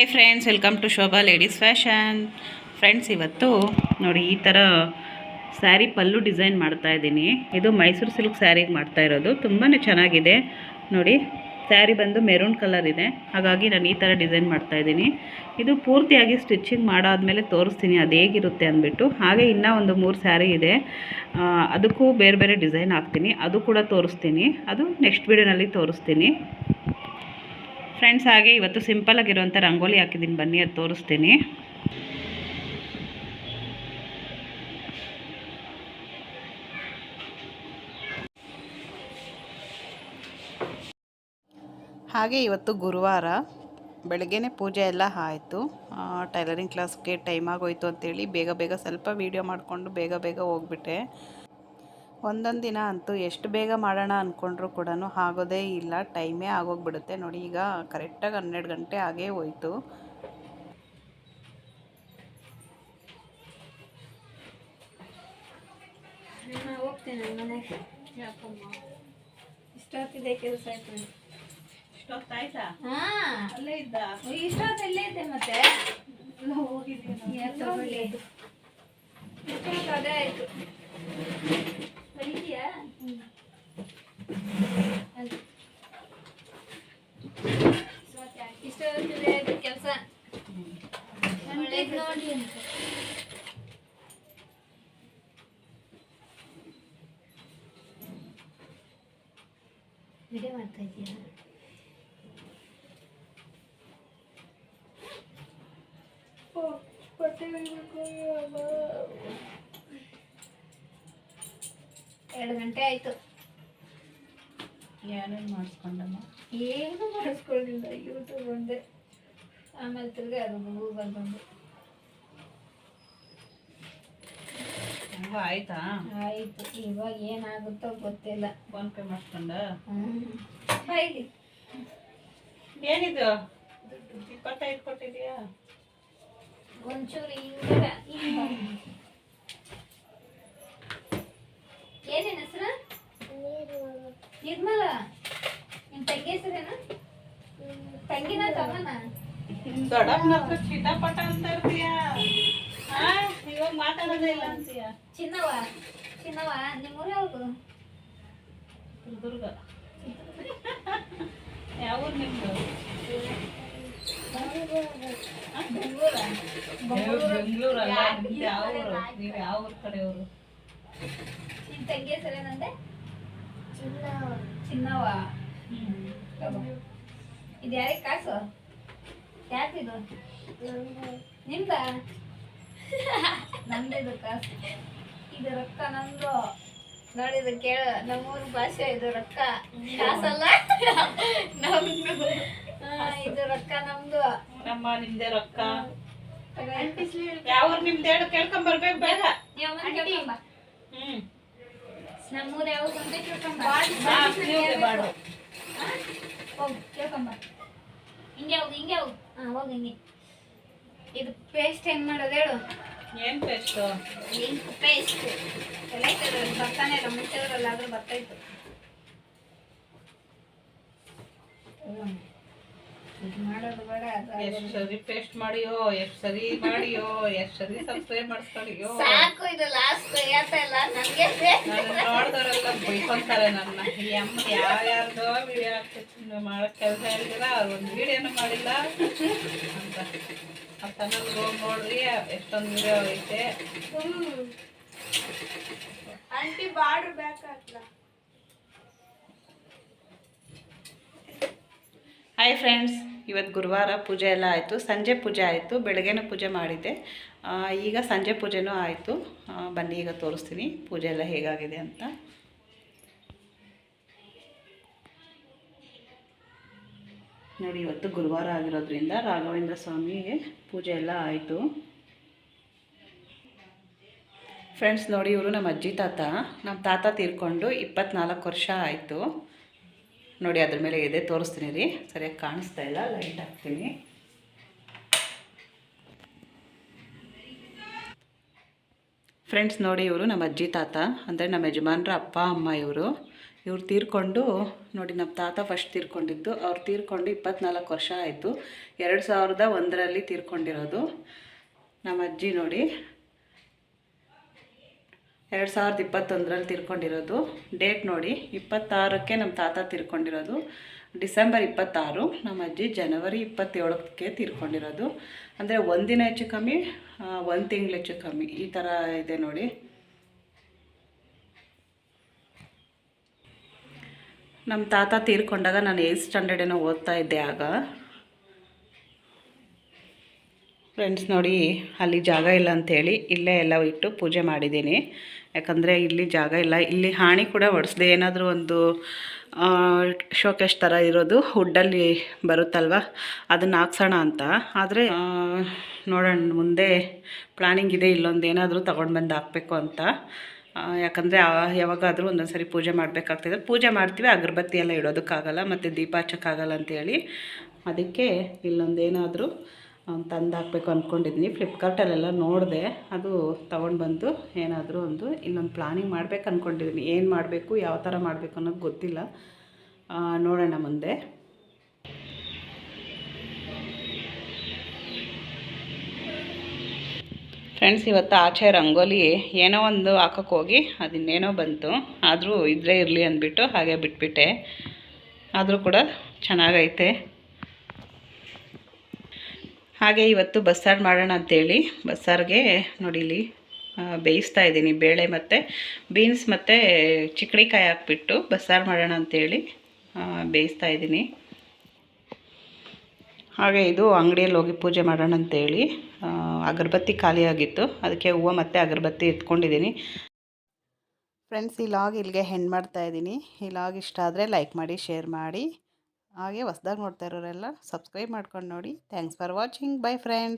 Hi friends welcome to Shobha ladies fashion friends ಇವತ್ತು ನೋಡಿ ಈ ಥರ ಸ್ಯಾರಿ ಪಲ್ಲು ಡಿಸೈನ್ ಮಾಡ್ತಾ ಇದ್ದೀನಿ. ಇದು ಮೈಸೂರು ಸಿಲ್ಕ್ ಸ್ಯಾರಿಗೆ ಮಾಡ್ತಾ ಇರೋದು. ತುಂಬಾ ಚೆನ್ನಾಗಿದೆ. ನೋಡಿ ಸ್ಯಾರಿ ಬಂದು ಮೆರೂನ್ ಕಲರ್ ಇದೆ. ಹಾಗಾಗಿ ನಾನು ಈ ಥರ ಡಿಸೈನ್ ಮಾಡ್ತಾ ಇದ್ದೀನಿ. ಇದು ಪೂರ್ತಿಯಾಗಿ ಸ್ಟಿಚಿಂಗ್ ಮಾಡಾದಮೇಲೆ ತೋರಿಸ್ತೀನಿ. ಅದು ಹೇಗಿರುತ್ತೆ ಅಂದ್ಬಿಟ್ಟು. ಹಾಗೆ ಇನ್ನೂ ಒಂದು ಮೂರು ಸ್ಯಾರಿ ಇದೆ. ಅದಕ್ಕೂ ಬೇರೆ ಬೇರೆ ಡಿಸೈನ್ ಹಾಕ್ತೀನಿ. ಅದು ಕೂಡ ತೋರಿಸ್ತೀನಿ. ಅದು ನೆಕ್ಸ್ಟ್ ವೀಡಿಯೋನಲ್ಲಿ ತೋರಿಸ್ತೀನಿ. ಫ್ರೆಂಡ್ಸ್ ಹಾಗೆ ಇವತ್ತು ಸಿಂಪಲ್ ಆಗಿರುವಂಥ ರಂಗೋಲಿ ಹಾಕಿದ್ದೀನಿ. ಬನ್ನಿ, ಅದು ತೋರಿಸ್ತೀನಿ. ಹಾಗೆ ಇವತ್ತು ಗುರುವಾರ ಬೆಳಗ್ಗೆನೇ ಪೂಜೆ ಎಲ್ಲ ಆಯಿತು. ಟೈಲರಿಂಗ್ ಕ್ಲಾಸ್ಗೆ ಟೈಮ್ ಆಗೋಯ್ತು ಅಂತೇಳಿ ಬೇಗ ಬೇಗ ಸ್ವಲ್ಪ ವೀಡಿಯೋ ಮಾಡಿಕೊಂಡು ಬೇಗ ಬೇಗ ಹೋಗ್ಬಿಟ್ಟೆ. ಒಂದೊಂದು ದಿನ ಅಂತೂ ಎಷ್ಟು ಬೇಗ ಮಾಡೋಣ ಅಂದ್ಕೊಂಡ್ರೂ ಕೂಡ ಆಗೋದೇ ಇಲ್ಲ ಟೈಮೇ ಆಗೋಗ್ಬಿಡುತ್ತೆ. ನೋಡಿ ಈಗ ಕರೆಕ್ಟಾಗಿ ಹನ್ನೆರಡು ಗಂಟೆ ಆಗೇ ಹೋಯಿತು. ನಾನು ಹೋಗ್ತೇನೆ ಮನೆಗೆ ಯಾಕಮ್ಮ? ಇಷ್ಟೊತ್ತಿದೆ ಕೆಲಸ ಆಯ್ತು. ಹಾ. ಅಲ್ಲೇ ಇದ್ದ? ಇಷ್ಟೊತ್ತು ಇಲ್ಲೇ ಇದೆ ಮತ್ತೆ. ಹೋಗಿದ್ದೀನಿ ಇಷ್ಟೊತ್ತು ಅದೇ ಆಯ್ತು. ಬರೀತೀಯಾ ಇಷ್ಟೊತ್ತಿದೆ ಆಯ್ತು ಕೆಲಸ ಒಳ್ಳೇದು ನೋಡಿ ಅಂತ ವಿಡಿಯೋ ಮಾಡ್ತಾ ಇದೀಯಾ ಎರಡು ಗಂಟೆ ಆಯ್ತು. ಏನೇನು ಮಾಡಿಸ್ಕೊಂಡಮ್ಮ? ಏನು ಮಾಡಿಸ್ಕೊಂಡಿಲ್ಲ ಯೂಟ್ಯೂಬ್ ಒಂದೆ. ಆಮೇಲೆ ತಿರ್ಗಿ ಅದು ಗೂಗಲ್ ಬಂದು ಆಯ್ತಾ? ಆಯ್ತು. ಇವಾಗ ಏನಾಗುತ್ತೋ ಗೊತ್ತಿಲ್ಲ. ಫೋನ್ ಪೇ ಮಾಡ್ಕೊಂಡ ಬೈಲಿ. ಏನಿದು? ಇಪ್ಪತ್ತೈದು ಕೊಟ್ಟಿದ್ಯಾ? ಒಂಚೂರು ಹಿಂಗ ಏನೇನು ಹೆಸರು ನಿರ್ಮಲ ನಿಮ್ಮ ತಂಗಿ ಹೆಸರೇನ ತಂಗಿನ ತಮ್ಮನ? ದೊಡ್ಡಪ್ಪನ ಹತ್ರ ಚಿಟಪಟ ಅಂತ ಇರ್ತೀಯ? ಇವಾಗ ಮಾತಾಡೋದೇ ಇಲ್ಲ ಅಂತೀಯ? ಚಿನ್ನವ ಚಿನ್ನವ ನಿಮ್ಮೂರು ಯಾವುದು? ಚಿತ್ರದುರ್ಗ. ಯಾವ ನಿಮ್ದು? ಬೆಂಗಳೂರ ಯಾವ ಊರು? ನೀವು ಯಾವ ಊರ್ ಕಡೆಯವರು? ನಿಮ್ಮ ತಂಗಿ ಹೆಸರೇನಂದೆ ಚಿನ್ನವ. ಇದು ಯಾರಿಗೆ ಕಾಸು? ಯಾಕಿದು ನಿಮ್ದ? ನಂದಿದು ಕಾಸು. ಇದು ರೊಕ್ಕ ನಮ್ದು ನೋಡಿದ ಕೇಳ. ನಮ್ಮೂರ ಭಾಷೆ ಇದು ರೊಕ್ಕ. ಕಾಸಲ್ಲ? ನಮ್ದು. ಇದು ರೊಕ್ಕ ನಮ್ದು. ನಮ್ಮ ನಿಮ್ದೆ ರೊಕ್ಕ. ಯಾವ ನಿಮ್ದು ಕೇಳ್ಕೊಂಡ್ ಬರ್ಬೇಕು ಬೇಗ ನೀವ್ ಅಮ್ಮನ್ ಕೇಳ್ಕೊಂಬ. ಹ್ಮ್ ನಮ್ಮೂರ್ ಯಾವ್ದು ಅಂತ ಕೇಳ್ಕೊಂಬ. ಹೋಗು ಕೇಳ್ಕೊಂಬ ಹಿಂಗೆ ಹೋಗು ಹಿಂಗೆ ಹೋಗಿ. ಹಾಂ ಹೋಗು ಹಿಂಗೆ. ಇದು ಪೇಸ್ಟ್ ಹೆಂಗ್ ಮಾಡೋದು ಹೇಳು. ಏನ್ ಪೇಸ್ಟು ಇಂಕ್ ಪೇಸ್ಟ್ ಎಲ್ಲ ಬರ್ತಾನೆ ಇಲ್ಲ ಮುಂಚೆದ್ರಲ್ಲ ಆದ್ರೂ ಬರ್ತಾಯಿತ್ತು ಅದು ಎಷ್ಟ್ ಸರಿ ಪೇಸ್ಟ್ ಮಾಡಿಯೋ ಎಷ್ಟ್ ಸರಿ ಮಾಡಿಯೋ ಎಷ್ಟ್ ಸರಿ ಸಬ್ಸ್ಕ್ರೈಬ್ ಮಾಡಿಸ್ಕೊಂಡಿಯೋ ಸಾಕು ಇದು ಲಾಸ್ಟ್ ಹೇಳ್ತಾ ಇಲ್ಲ ನನಗೆ ನಾನು ನೋಡ್ದವರೆಲ್ಲ ಬೈಕೊಂತಾರೆ ನನ್ನ ಈ ಅಮ್ಮ. ಯಾರ್ಯಾರ್ದೋ ವಿಡಿಯೋ ಹಾಕ್ತಿತ್ತು ಮಾಡಕ್ ಕೆಲಸ ಹೇಳಿದಿರ ಅವ್ರು ಒಂದು ವಿಡಿಯೋನು ಮಾಡಿಲ್ಲ ಅಂತ. ಆ ಚಾನಲ್ಗೆ ಹೋಗಿ ನೋಡ್ರಿ ಎಷ್ಟೊಂದು ವಿಡಿಯೋ ಐತೆ. ಆಂಟಿ ಬಾರ್ಡ್ರ್ ಬ್ಯಾಕ್ ಹಾಕ್ಲ? ಹಾಯ್ ಫ್ರೆಂಡ್ಸ್ ಇವತ್ತು ಗುರುವಾರ ಪೂಜೆ ಎಲ್ಲ ಆಯಿತು. ಸಂಜೆ ಪೂಜೆ ಆಯಿತು. ಬೆಳಗ್ಗೆನೂ ಪೂಜೆ ಮಾಡಿದ್ದೆ. ಈಗ ಸಂಜೆ ಪೂಜೆನೂ ಆಯಿತು. ಬನ್ನಿ ಈಗ ತೋರಿಸ್ತೀನಿ ಪೂಜೆ ಎಲ್ಲ ಹೇಗಾಗಿದೆ ಅಂತ. ನೋಡಿ, ಇವತ್ತು ಗುರುವಾರ ಆಗಿರೋದ್ರಿಂದ ರಾಘವೇಂದ್ರ ಸ್ವಾಮಿಗೆ ಪೂಜೆ ಎಲ್ಲ ಆಯಿತು. ಫ್ರೆಂಡ್ಸ್ ನೋಡಿ, ಇವರು ನಮ್ಮ ಅಜ್ಜಿ ತಾತ. ನಮ್ಮ ತಾತ ತೀರ್ಕೊಂಡು ಇಪ್ಪತ್ನಾಲ್ಕು ವರ್ಷ ಆಯಿತು. ನೋಡಿ ಅದ್ರ ಮೇಲೆ ಇದೆ, ತೋರಿಸ್ತೀನಿ ರೀ. ಸರಿಯಾಗಿ ಕಾಣಿಸ್ತಾ ಇಲ್ಲ ಲೈಟ್ ಹಾಕ್ತೀನಿ. ಫ್ರೆಂಡ್ಸ್ ನೋಡಿ ಇವರು ನಮ್ಮ ಅಜ್ಜಿ ತಾತ, ಅಂದರೆ ನಮ್ಮ ಯಜಮಾನ್ರ ಅಪ್ಪ, ಅಮ್ಮ ಇವರು. ಇವ್ರು ತೀರ್ಕೊಂಡು, ನೋಡಿ ನಮ್ಮ ತಾತ ಫಸ್ಟ್ ತೀರ್ಕೊಂಡಿದ್ದು. ಅವ್ರು ತೀರ್ಕೊಂಡು ಇಪ್ಪತ್ನಾಲ್ಕು ವರ್ಷ ಆಯಿತು. ಎರಡು ಸಾವಿರದ ಒಂದರಲ್ಲಿ ತೀರ್ಕೊಂಡಿರೋದು. ನಮ್ಮ ಅಜ್ಜಿ ನೋಡಿ ಎರಡು ಸಾವಿರದ ಇಪ್ಪತ್ತೊಂದರಲ್ಲಿ ತಿರ್ಕೊಂಡಿರೋದು. ಡೇಟ್ ನೋಡಿ, ಇಪ್ಪತ್ತಾರಕ್ಕೆ ನಮ್ಮ ತಾತ ತಿರ್ಕೊಂಡಿರೋದು. ಡಿಸೆಂಬರ್ ಇಪ್ಪತ್ತಾರು ನಮ್ಮ ಅಜ್ಜಿ ಜನವರಿ ಇಪ್ಪತ್ತೇಳಕ್ಕೆ ತೀರ್ಕೊಂಡಿರೋದು. ಅಂದರೆ ಒಂದಿನ ಹೆಚ್ಚು ಕಮ್ಮಿ ಒಂದು ತಿಂಗಳು ಹೆಚ್ಚು ಕಮ್ಮಿ. ಈ ಥರ ಇದೆ ನೋಡಿ. ನಮ್ಮ ತಾತ ತೀರ್ಕೊಂಡಾಗ ನಾನು ಏಯ್ತ್ ಸ್ಟ್ಯಾಂಡರ್ಡ್ ಏನೋ ಓದ್ತಾ ಇದ್ದೆ ಆಗ. ಫ್ರೆಂಡ್ಸ್ ನೋಡಿ, ಅಲ್ಲಿ ಜಾಗ ಇಲ್ಲ ಅಂಥೇಳಿ ಇಲ್ಲೇ ಎಲ್ಲ ಇಟ್ಟು ಪೂಜೆ ಮಾಡಿದ್ದೀನಿ. ಯಾಕಂದರೆ ಇಲ್ಲಿ ಜಾಗ ಇಲ್ಲ. ಇಲ್ಲಿ ಹಾಣಿ ಕೂಡ ಒಡಿಸ್ದೆ. ಏನಾದರೂ ಒಂದು ಶೋಕೇಶ್ ಥರ ಇರೋದು ಹುಡ್ಡಲ್ಲಿ ಬರುತ್ತಲ್ವ? ಅದನ್ನು ಹಾಕ್ಸೋಣ ಅಂತ. ಆದರೆ ನೋಡೋಣ, ಮುಂದೆ ಪ್ಲಾನಿಂಗ್ ಇದೆ. ಇಲ್ಲೊಂದು ಏನಾದರೂ ತೊಗೊಂಡು ಬಂದು ಹಾಕಬೇಕು ಅಂತ. ಯಾಕಂದರೆ ಯಾವಾಗಾದರೂ ಒಂದೊಂದು ಸರಿ ಪೂಜೆ ಮಾಡಬೇಕಾಗ್ತದೆ. ಪೂಜೆ ಮಾಡ್ತೀವಿ. ಅಗರಬತ್ತಿ ಎಲ್ಲ ಇಡೋದಕ್ಕಾಗಲ್ಲ, ಮತ್ತು ದೀಪ ಹಚ್ಚೋಕ್ಕಾಗಲ್ಲ ಅಂತೇಳಿ. ಅದಕ್ಕೆ ಇಲ್ಲೊಂದೇನಾದರೂ ತಂದು ಹಾಕಬೇಕು ಅಂದ್ಕೊಂಡಿದ್ದೀನಿ ಫ್ಲಿಪ್ಕಾರ್ಟಲ್ಲೆಲ್ಲ ನೋಡಿದೆ. ಅದು ತೊಗೊಂಡು ಬಂದು ಏನಾದರೂ ಒಂದು ಇಲ್ಲೊಂದು ಪ್ಲಾನಿಂಗ್ ಮಾಡ್ಬೇಕು ಅಂದ್ಕೊಂಡಿದ್ದೀನಿ ಏನು ಮಾಡಬೇಕು, ಯಾವ ಥರ ಮಾಡಬೇಕು ಅನ್ನೋದು ಗೊತ್ತಿಲ್ಲ. ನೋಡೋಣ ಮುಂದೆ. ಫ್ರೆಂಡ್ಸ್ ಇವತ್ತು ಆಚೆ ರಂಗೋಲಿ ಏನೋ ಒಂದು ಹಾಕೋಕ್ಕೆ ಹೋಗಿ. ಅದಿನ್ನೇನೋ ಬಂತು. ಆದರೂ ಇದ್ರೆ ಇರಲಿ ಅಂದ್ಬಿಟ್ಟು ಹಾಗೆ ಬಿಟ್ಬಿಟ್ಟೆ. ಆದರೂ ಕೂಡ ಚೆನ್ನಾಗೈತೆ. ಹಾಗೆ ಇವತ್ತು ಬಸ್ಸಾರು ಮಾಡೋಣ ಅಂತೇಳಿ ಬಸ್ಸಾರಿಗೆ ನೋಡಿ ಇಲ್ಲಿ ಬೇಯಿಸ್ತಾ ಇದ್ದೀನಿ ಬೇಳೆ ಮತ್ತು ಬೀನ್ಸ್ ಮತ್ತು ಚಿಕ್ಕಡಿಕಾಯಿ ಹಾಕ್ಬಿಟ್ಟು ಬಸ್ಸಾರು ಮಾಡೋಣ ಅಂತೇಳಿ ಬೇಯಿಸ್ತಾ ಇದ್ದೀನಿ. ಹಾಗೆ ಇದು ಅಂಗಡಿಯಲ್ಲಿ ಹೋಗಿ ಪೂಜೆ ಮಾಡೋಣ ಅಂತೇಳಿ ಅಗರಬತ್ತಿ ಖಾಲಿಯಾಗಿತ್ತು ಅದಕ್ಕೆ ಹೂವು ಮತ್ತು ಅಗರಬತ್ತಿ ಎತ್ಕೊಂಡಿದ್ದೀನಿ. ಫ್ರೆಂಡ್ಸ್ ಈ ಲಾಗ್ ಇಲ್ಲಿಗೆ ಹೆಣ್ಣು ಮಾಡ್ತಾಯಿದ್ದೀನಿ ಈ ಲಾಗ್ ಇಷ್ಟ ಆದರೆ ಲೈಕ್ ಮಾಡಿ ಶೇರ್ ಮಾಡಿ. ಹಾಗೆ ಹೊಸ್ದಾಗಿ ನೋಡ್ತಾ ಇರೋರೆಲ್ಲ ಸಬ್ಸ್ಕ್ರೈಬ್ ಮಾಡ್ಕೊಂಡು ನೋಡಿ. Thanks for watching bye friends